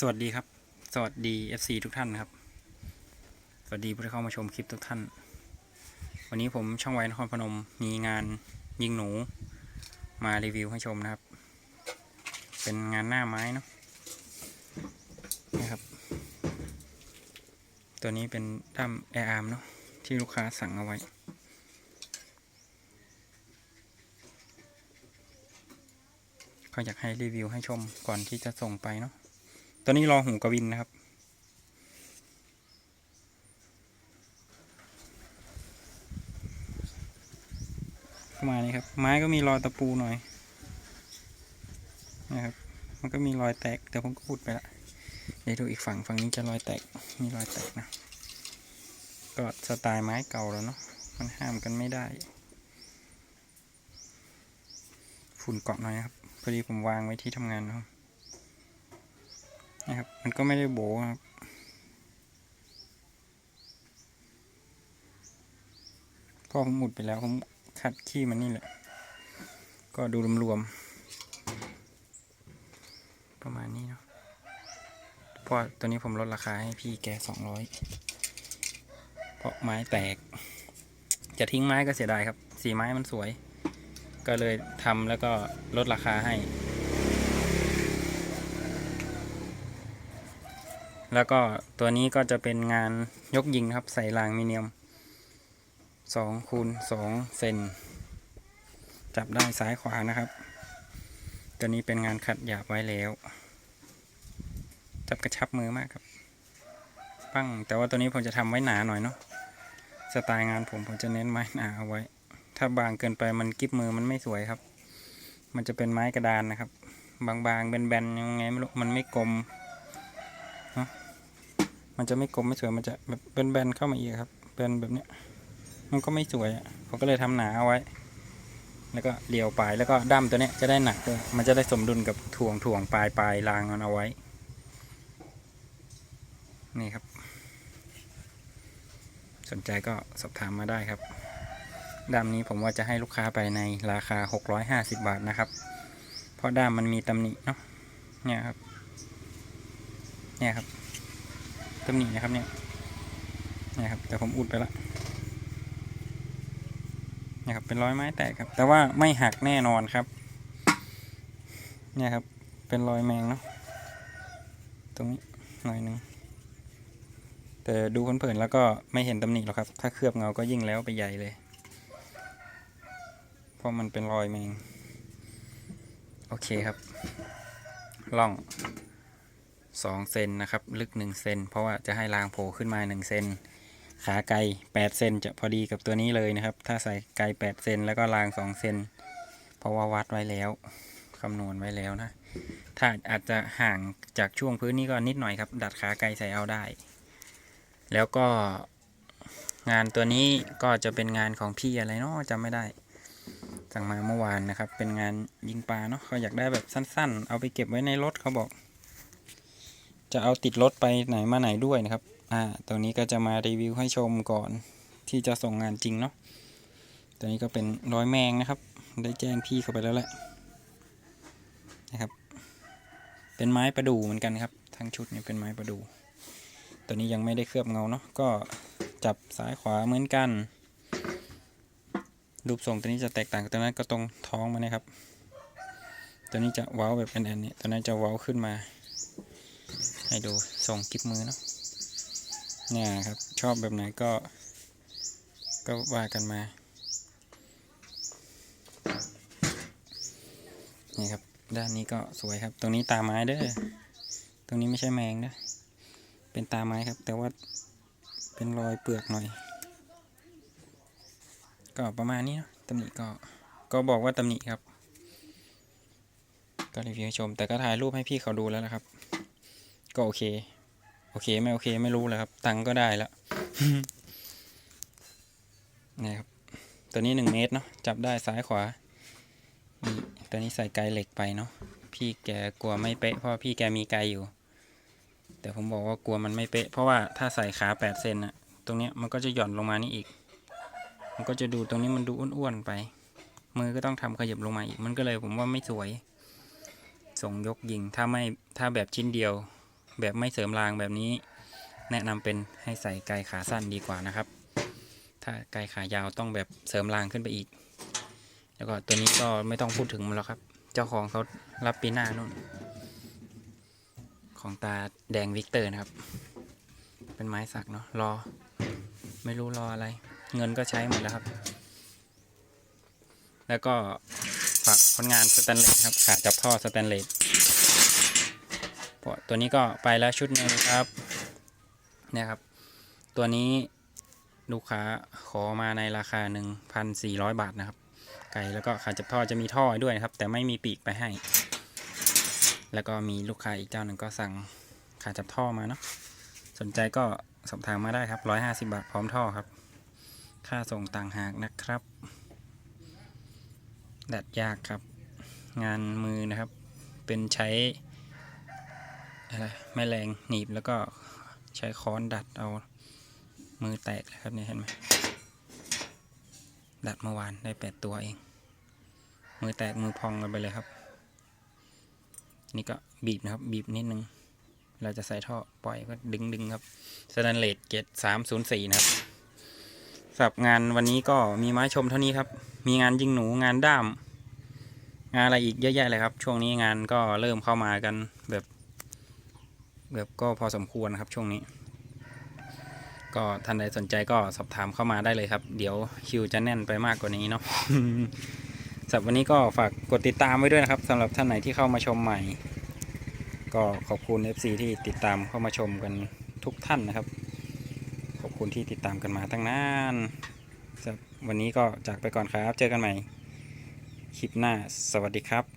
สวัสดีครับ สวัสดี FC ทุกท่านครับ สวัสดีผู้ที่เข้ามาชมคลิปทุกท่าน วันนี้ผมช่องไว้นครพนมมีงานยิงหนูมารีวิวให้ชมนะครับ เป็นงานหน้าไม้เนาะนะครับ ตัวนี้เป็นด้ามแอร์อาร์มเนาะที่ลูกค้าสั่งเอาไว้ก็อยากให้รีวิวให้ชมก่อนที่จะส่งไปเนาะ ตอนนี้รอหูกวินนะครับ ประมาณนี้ครับ ไม้ก็มีรอยตะปูหน่อยนะครับ มันก็มีรอยแตก แต่ผมก็พูดไปละ เดี๋ยวดูอีกฝั่งฝั่งนี้จะรอยแตก มีรอยแตกนะ ก็สไตล์ไม้เก่าแล้วเนาะ มันห้ามกันไม่ได้ ฝุ่นเกาะหน่อยครับ พอดีผมวางไว้ที่ทำงานเนาะ นะครับ มันก็ไม่ได้โบครับพอผมหมุดไปแล้วผมขัดขี้มันนี่แหละ ก็ดูรวมๆประมาณนี้เนาะเพราะตัวนี้ผมลดราคาให้พี่แกสองร้อยเพราะไม้แตก จะทิ้งไม้ก็เสียดายครับ สีไม้มันสวย ก็เลยทำแล้วก็ลดราคาให้ แล้วก็ตัวนี้ก็จะเป็นงานยกยิงครับใส่รางมิเนียมสองคูณสองเซนจับได้ซ้ายขวานะครับ ตัวนี้เป็นงานขัดหยาบไว้แล้ว จับกระชับมือมากครับ ปั้ง แต่ว่าตัวนี้ผมจะทำไว้หนาหน่อยเนาะ สไตล์งานผมผมจะเน้นไม้หนาเอาไว้ ถ้าบางเกินไปมันกิบมือมันไม่สวยครับ มันจะเป็นไม้กระดานนะครับ บางๆแบนๆยังไงไม่รู้ มันไม่กลม มันจะไม่กลมไม่สวยมันจะแบบแบนๆเข้ามาอีกครับเป็นแบบเนี้ย มันก็ไม่สวยอะผมก็เลยทำหนาเอาไว้ แล้วก็เลียวปลายแล้วก็ด้ามตัวเนี้ยจะได้หนักด้วยมันจะได้สมดุลกับถ่วงถ่วงปลายปลายรางมันเอาไว้ นี่ครับ สนใจก็สอบถามมาได้ครับด้ามนี้ผมว่าจะให้ลูกค้าไปในราคา 650 บาทนะครับ เพราะด้ามมันมีตำหนิเนาะเนี่ยครับ เนี่ยครับ ตำหนินะครับเนี่ยนี่ยครับ แต่ผมอุดไปละนี่ยครับเป็นรอยไม้แตกครับ แต่ว่าไม่หักแน่นอนครับ เนี่ยครับเป็นรอยแมงเนาะตรงนี้หน่อยหนึ่งแต่ดูเผินๆแล้วก็ไม่เห็นตำหนิหรอกครับ ถ้าเคลือบเงาก็ยิ่งแล้วไปใหญ่เลย เพราะมันเป็นรอยแมง โอเคครับ ล่อง สองเซนนะครับ ลึกหนึ่งเซนเพราะว่าจะให้รางโผล่ขึ้นมาหนึ่งเซนขาไกลแปดเซนจะพอดีกับตัวนี้เลยนะครับ ถ้าใส่ไกลแปดเซนแล้วก็รางสองเซนเพราะว่าวัดไว้แล้วคำนวณไว้แล้วนะ ถ้าอาจจะห่างจากช่วงพื้นนี้ก็นิดหน่อยครับ ดัดขาไกลใส่เอาได้ แล้วก็งานตัวนี้ก็จะเป็นงานของพี่อะไรเนาะจำไม่ได้ สั่งมาเมื่อวานนะครับ เป็นงานยิงปลาเนาะเขาอยากได้แบบสั้น ๆ เอาไปเก็บไว้ในรถเขาบอก จะเอาติดรถไปไหนมาไหนด้วยนะครับ อ่าตรงนี้ก็จะมารีวิวให้ชมก่อนที่จะส่งงานจริงเนาะ ตัวนี้ก็เป็นร้อยแมงนะครับ ได้แจ้งพี่เข้าไปแล้วแหละนะครับ เป็นไม้ประดู่เหมือนกันครับ ทั้งชุดนี้เป็นไม้ประดู่ ตัวนี้ยังไม่ได้เคลือบเงาเนาะ ก็จับซ้ายขวาเหมือนกัน รูปทรงตัวนี้จะแตกต่างกับตัวนั้นก็ตรงท้องมันนะครับ ตัวนี้จะเว้าแบบแอนๆเนี่ยตัวนั้นจะเว้าขึ้นมา ให้ดูส่งกิบมือเนาะเนี่ยครับ ชอบแบบไหนก็ ก็ว่ากันมา นี่ครับ ด้านนี้ก็สวยครับ ตรงนี้ตาไม้เด้อ ตรงนี้ไม่ใช่แมงนะ เป็นตาไม้ครับ แต่ว่าเป็นรอยเปลือกหน่อย ก็ประมาณนี้นะตำหนิก็ ก็บอกว่าตำหนิครับ ก็รีวิวให้ชม แต่ก็ถ่ายรูปให้พี่เขาดูแล้วนะครับ ก็โอเค โอเคไม่โอเคไม่รู้เลยครับ ตังก็ได้แล้วนี่ครับตัวนี้หนึ่งเมตรเนาะจับได้ซ้ายขวานี่ตัวนี้ใส่ไกลเหล็กไปเนาะพี่แกกลัวไม่เป๊ะเพราะพี่แกมีไกลอยู่ แต่ผมบอกว่ากลัวมันไม่เป๊ะ เพราะว่าถ้าใส่ขาแปดเซนอะตรงเนี้ยมันก็จะหย่อนลงมานี่อีก มันก็จะดูตรงนี้มันดูอ้วนๆไป มือก็ต้องทำขยับลงมาอีก มันก็เลยผมว่าไม่สวย ส่งยกยิงถ้าไม่ถ้าแบบชิ้นเดียว แบบไม่เสริมรางแบบนี้ แนะนำเป็นให้ใส่ไกลขาสั้นดีกว่านะครับ ถ้าไกลขายาวต้องแบบเสริมรางขึ้นไปอีก แล้วก็ตัวนี้ก็ไม่ต้องพูดถึงมันแล้วครับ เจ้าของเขารับปีหน้านู่น ของตาแดงวิกเตอร์นะครับ เป็นไม้สักเนาะรอ ไม่รู้รออะไร เงินก็ใช้หมดแล้วครับ แล้วก็ฝากผลงานสแตนเลสครับขาจับท่อสแตนเลส ตัวนี้ก็ไปแล้วชุดหนึ่งครับเนี่ยครับ ตัวนี้ลูกค้าขอมาในราคา 1,400 บาทนะครับ ไก่แล้วก็ขาจับท่อจะมีท่อด้วยนะครับ แต่ไม่มีปีกไปให้ แล้วก็มีลูกค้าอีกเจ้าหนึ่งก็สั่งขาจับท่อมาเนาะสนใจก็สอบถามมาได้ครับ 150 บาทพร้อมท่อครับ ค่าส่งต่างหากนะครับ ดัดยากครับ งานมือนะครับ เป็นใช้ ไม่แรงหนีบแล้วก็ใช้ค้อนดัดเอามือแตกครับเนี่ยเห็นไหมดัดเมื่อวานได้แปดตัวเอง มือแตกมือพองกันไปเลยครับ นี่ก็บีบนะครับ บีบนิดนึง เราจะใส่ท่อปล่อยก็ดึงดึงครับสแตนเลสเกตสามศูนย์สี่นะครับสำหรับงานวันนี้ก็มีไม้ชมเท่านี้ครับ มีงานยิงหนูงานด้าม งานอะไรอีกเยอะแยะเลยครับ ช่วงนี้งานก็เริ่มเข้ามากัน แบบแบก็พอสมควรนะครับช่วงนี้ ก็ท่านใดสนใจก็สอบถามเข้ามาได้เลยครับ เดี๋ยวคิวจะแน่นไปมากกว่านี้เนาะสำหรับวันนี้ก็ฝากกดติดตามไว้ด้วยนะครับสำหรับท่านไหนที่เข้ามาชมใหม่ ก็ขอบคุณ FC ที่ติดตามเข้ามาชมกันทุกท่านนะครับ ขอบคุณที่ติดตามกันมาตั้งนานสำหรับวันนี้ก็จากไปก่อนครับ เจอกันใหม่ คลิปหน้า สวัสดีครับ